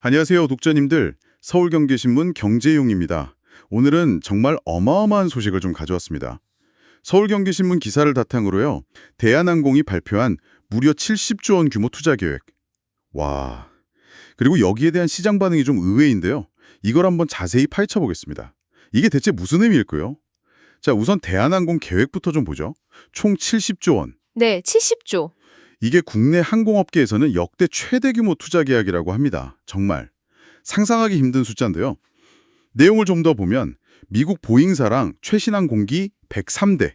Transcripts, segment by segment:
안녕하세요, 독자님들. 서울경제신문 경제용입니다. 오늘은 정말 어마어마한 소식을 좀 가져왔습니다. 서울경제신문 기사를 바탕으로요. 대한항공이 발표한 무려 70조 원 규모 투자 계획. 와. 그리고 여기에 대한 시장 반응이 좀 의외인데요. 이걸 한번 자세히 파헤쳐 보겠습니다. 이게 대체 무슨 의미일까요? 자, 우선 대한항공 계획부터 좀 보죠. 총 70조 원. 네, 70조. 이게 국내 항공업계에서는 역대 최대 규모 투자 계약이라고 합니다. 정말 상상하기 힘든 숫자인데요. 내용을 좀 더 보면 미국 보잉사랑 최신 항 공기 103대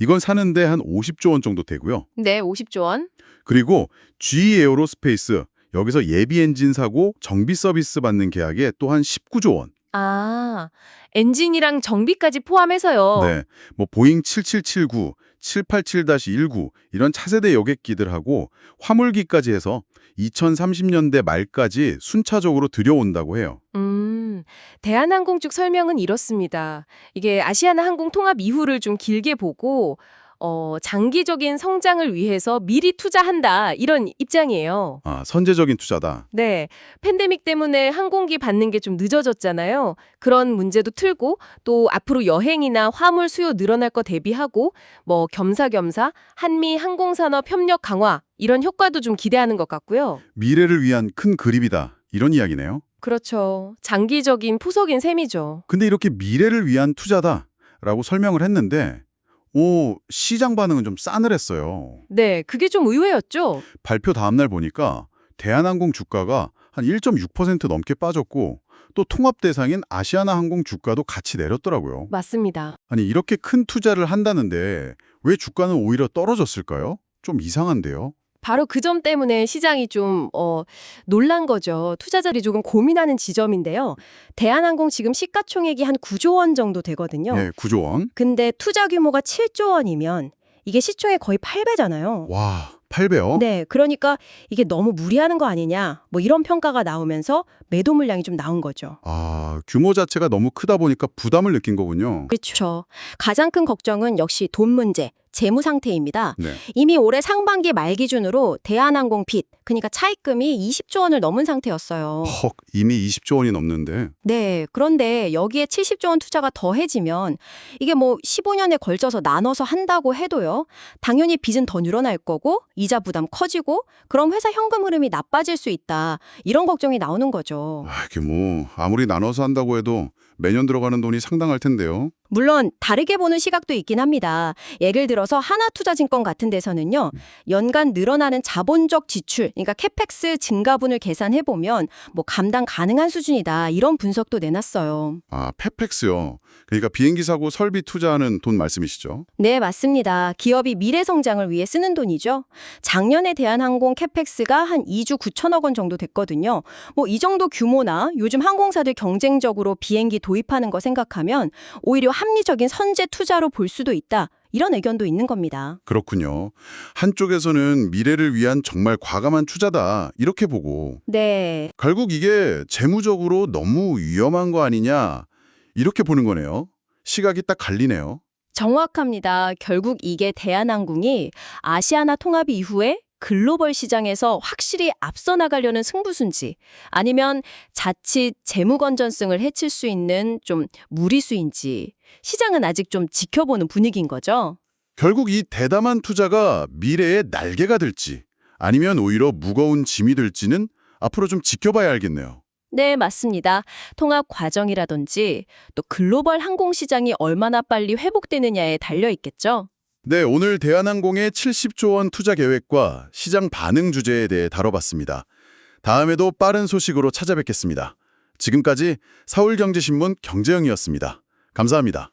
이건 사는데 한 50조 원 정도 되고요. 네, 50조 원. 그리고 GE 에어로스페이스 여기서 예비 엔진 사고 정비 서비스 받는 계약에 또한 19조 원. 아, 엔진이랑 정비까지 포함해서요. 네. 뭐 보잉 7779, 787-19 이런 차세대 여객기들하고 화물기까지 해서 2030년대 말까지 순차적으로 들여온다고 해요. 음, 대한항공 쪽 설명은 이렇습니다. 이게 아시아나 항공 통합 이후를 좀 길게 보고 어, 장기적인 성장을 위해서 미리 투자한다 이런 입장이에요. 아, 선제적인 투자다. 네, 팬데믹 때문에 항공기 받는 게 좀 늦어졌잖아요. 그런 문제도 틀고 또 앞으로 여행이나 화물 수요 늘어날 거 대비하고 뭐 겸사겸사 한미 항공산업 협력 강화 이런 효과도 좀 기대하는 것 같고요. 미래를 위한 큰 그림이다. 이런 이야기네요. 그렇죠. 장기적인 포석인 셈이죠. 근데 이렇게 미래를 위한 투자다라고 설명을 했는데 오, 시장 반응은 좀 싸늘했어요. 네, 그게 좀 의외였죠. 발표 다음 날 보니까 대한항공 주가가 한 1.6% 넘게 빠졌고 또 통합 대상인 아시아나 항공 주가도 같이 내렸더라고요. 맞습니다. 아니 이렇게 큰 투자를 한다는데 왜 주가는 오히려 떨어졌을까요? 좀 이상한데요. 바로 그 점 때문에 시장이 좀, 어, 놀란 거죠. 투자자들이 조금 고민하는 지점인데요. 대한항공 지금 시가총액이 한 9조 원 정도 되거든요. 네, 9조 원. 근데 투자 규모가 7조 원이면 이게 시총의 거의 8배잖아요. 와, 8배요? 네, 그러니까 이게 너무 무리하는 거 아니냐, 뭐 이런 평가가 나오면서 매도 물량이 좀 나온 거죠. 아, 규모 자체가 너무 크다 보니까 부담을 느낀 거군요. 그렇죠. 가장 큰 걱정은 역시 돈 문제, 재무 상태입니다. 네. 이미 올해 상반기 말 기준으로 대한항공 빚, 그러니까 차입금이 20조 원을 넘은 상태였어요. 헉, 이미 20조 원이 넘는데. 네, 그런데 여기에 70조 원 투자가 더해지면 이게 뭐 15년에 걸쳐서 나눠서 한다고 해도요. 당연히 빚은 더 늘어날 거고 이자 부담 커지고 그럼 회사 현금 흐름이 나빠질 수 있다. 이런 걱정이 나오는 거죠. 아, 이게 뭐 아무리 나눠서 한다고 해도 매년 들어가는 돈이 상당할 텐데요. 물론 다르게 보는 시각도 있긴 합니다. 예를 들어서 하나투자증권 같은 데서는요. 연간 늘어나는 자본적 지출, 그러니까 캐펙스 증가분을 계산해 보면 뭐 감당 가능한 수준이다. 이런 분석도 내놨어요. 아, 페펙스요. 그러니까 비행기 사고 설비 투자하는 돈 말씀이시죠? 네, 맞습니다. 기업이 미래 성장을 위해 쓰는 돈이죠. 작년에 대한항공 캐펙스가 한 2주 9천억 원 정도 됐거든요. 뭐 이 정도 규모나 요즘 항공사들 경쟁적으로 비행기 도입하는 거 생각하면 오히려 합리적인 선제 투자로 볼 수도 있다. 이런 의견도 있는 겁니다. 그렇군요. 한쪽에서는 미래를 위한 정말 과감한 투자다 이렇게 보고 네. 결국 이게 재무적으로 너무 위험한 거 아니냐 이렇게 보는 거네요. 시각이 딱 갈리네요. 정확합니다. 결국 이게 대한항공이 아시아나 통합 이후에 글로벌 시장에서 확실히 앞서 나가려는 승부수인지 아니면 자칫 재무 건전성을 해칠 수 있는 좀 무리수인지 시장은 아직 좀 지켜보는 분위기인 거죠. 결국 이 대담한 투자가 미래의 날개가 될지 아니면 오히려 무거운 짐이 될지는 앞으로 좀 지켜봐야 알겠네요. 네, 맞습니다. 통합 과정이라든지 또 글로벌 항공 시장이 얼마나 빨리 회복되느냐에 달려 있겠죠. 네, 오늘 대한항공의 70조 원 투자 계획과 시장 반응 주제에 대해 다뤄봤습니다. 다음에도 빠른 소식으로 찾아뵙겠습니다. 지금까지 서울경제신문 경제영이었습니다. 감사합니다.